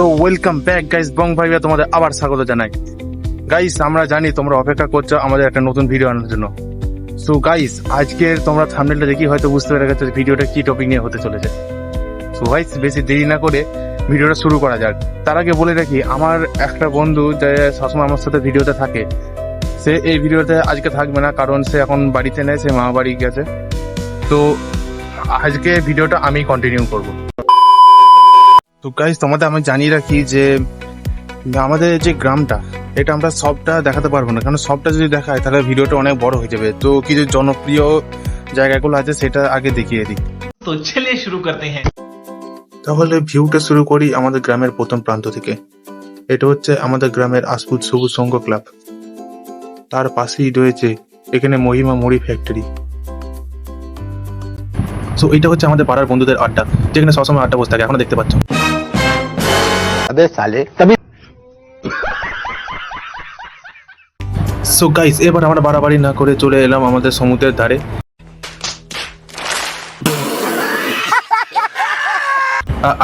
So welcome back guys bong ভাইয়া তোমাদের আবার স্বাগত জানাই। গাইস আমরা জানি তোমরা অপেক্ষা করছ আমাদের একটা নতুন ভিডিও আনার জন্য। সো গাইস আজকের তোমরা থাম্বনেলটা দেখি হয়তো বুঝতে পেরে গেছো ভিডিওটা কি টপিক নিয়ে হতে চলেছে। সো গাইস বেশি দেরি না করে ভিডিওটা শুরু করা যাক। তার আগে বলে রাখি, আমার একটা বন্ধু যে সবসময় আমার সাথে ভিডিওতে থাকে, সে এই ভিডিওতে আজকে থাকবে না, কারণ সে এখন বাড়িতে নেই, সে মামা বাড়ি গেছে। তো, আজকে ভিডিওটা আমি কন্টিনিউ করব। তো গাইজ তোমাদের আমি জানিয়ে রাখি যে আমাদের যে গ্রামটা এটা আমরা সবটা দেখাতে পারব না। কারণ সবটা যদি দেখায় তাহলে ভিডিওটা অনেক বড় হয়ে যাবে। তো কিছু জনপ্রিয় জায়গাগুলো আছে সেটা আগে দেখিয়ে দিই। তো ছেলে শুরু করতে হ্যাঁ। তাহলে ভিউটা শুরু করি আমাদের গ্রামের প্রথম প্রান্ত থেকে। এটা হচ্ছে আমাদের গ্রামের আসপুত সবুজ সংঘ ক্লাব। তার পাশেই রয়েছে এখানে মহিমা মুড়ি ফ্যাক্টরি সো এটা হচ্ছে আমাদের পাড়ার বন্ধুদের আড্ডা যেখানে সবসময় আড্ডা বসে থাকে এখনও দেখতে পাচ্ছ। হবে সালে। তবে সো গাইস এবার আমরা বাড়াবাড়ি না করে চলে এলাম আমাদের সমুদ্রের ধারে।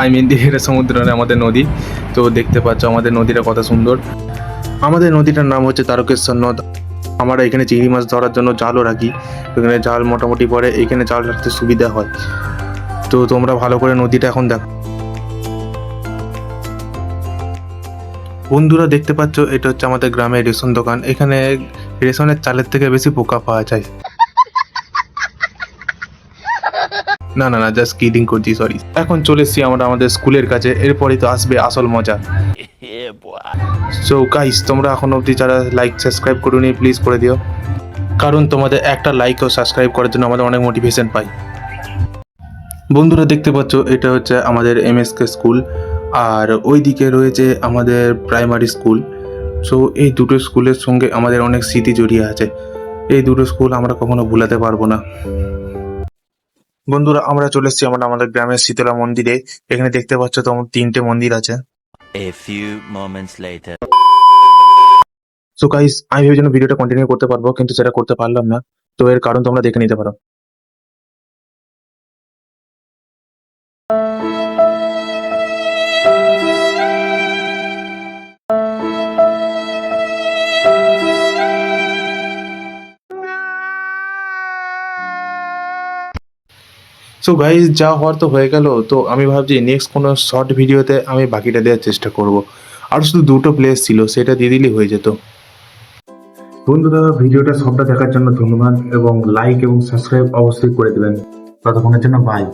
আই মিন দিঘির সমুদ্র আমাদের নদী। তো দেখতে পাচ্ছ, আমাদের নদীটা কত সুন্দর। আমাদের নদীটার নাম হচ্ছে তারকেশ্বর নদ। আমরা এখানে চিংড়ি মাছ ধরার জন্য জালও রাখি। এখানে জাল মোটামুটি পরে এখানে জাল রাখতে সুবিধা হয়। তো তোমরা ভালো করে নদীটা এখন দেখো। বন্ধুরা দেখতে পাচ্ছ, এটা হচ্ছে আমাদের গ্রামের রেশন দোকান। এখানে রেশনের চালের থেকে বেশি পোকা পাওয়া যায়। না না না জাস্ট কিডিং করছি সরি এখন চলে এসেছি আমরা আমাদের স্কুলের কাছে এরপরই তো আসবে আসল মজা। সো গাইস তোমরা এখন অবধি যারা লাইক সাবস্ক্রাইব করুনি প্লিজ করে দিও। কারণ তোমাদের একটা লাইক ও সাবস্ক্রাইব করার জন্য আমাদের অনেক মোটিভেশন পাই। বন্ধুরা দেখতে পাচ্ছ, এটা হচ্ছে আমাদের এমএসকে স্কুল আর ওই দিকে রয়েছে আমাদের প্রাইমারি স্কুল সো এই দুটো স্কুলের সঙ্গে আমাদের অনেক স্মৃতি জড়িয়ে আছে। এই দুটো স্কুল আমরা কখনো ভুলাতে পারব না। বন্ধুরা আমরা চলে এসেছি আমরা আমাদের গ্রামের শীতলা মন্দিরে। এখানে দেখতে পাচ্ছ তোমার তিনটে মন্দির আছে। A few moments later. So guys আমি ভেবেছিলাম ভিডিওটা কন্টিনিউ করতে পারব কিন্তু সেটা করতে পারলাম না। তো এর কারণ তোমরা দেখে নিতে পারো। সো গাইজ যা হওয়ার তো হয়ে গেল, তো আমি ভাবছি নেক্সট কোনো শর্ট ভিডিওতে আমি বাকিটা দেওয়ার চেষ্টা করব। আর শুধু দুটো প্লেস ছিল, সেটা দিয়ে দিলেই হয়ে যেত। বন্ধুরা ভিডিওটা সবটা দেখার জন্য ধন্যবাদ এবং লাইক এবং সাবস্ক্রাইব অবশ্যই করে দেবেন। ততক্ষণের জন্য বাই